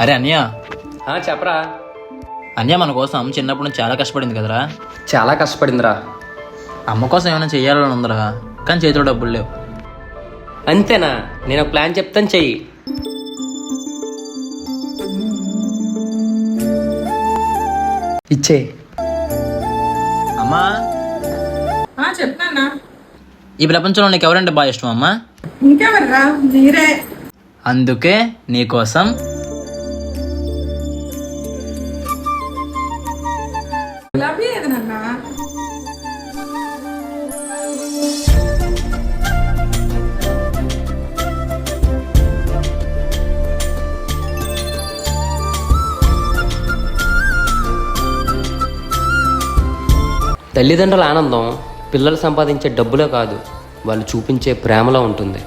అరే అన్య. ఆ, చెప్పరా. అన్య మన కోసం చిన్నప్పుడు నుంచి చాలా కష్టపడింది కదరా. చాలా కష్టపడిందిరా. అమ్మ కోసం ఏమైనా చెయ్యాలని ఉందరా కానీ చేతిలో డబ్బులు లేవు. అంతేనా? నేను ఒక ప్లాన్ చెప్తాను చెయ్యి. ఇచ్చే. అమ్మా. ఆ చెప్తానా ఈ ప్రపంచంలో నీకు ఎవరంటే బాగా ఇష్టం అమ్మా? ఇంకెవర్రా? మీరే. అందుకే నీకోసం లేదు నాన్న. తల్లిదండ్రుల ఆనందం పిల్లలు సంపాదించే డబ్బులో కాదు వాళ్ళు చూపించే ప్రేమలో ఉంటుంది.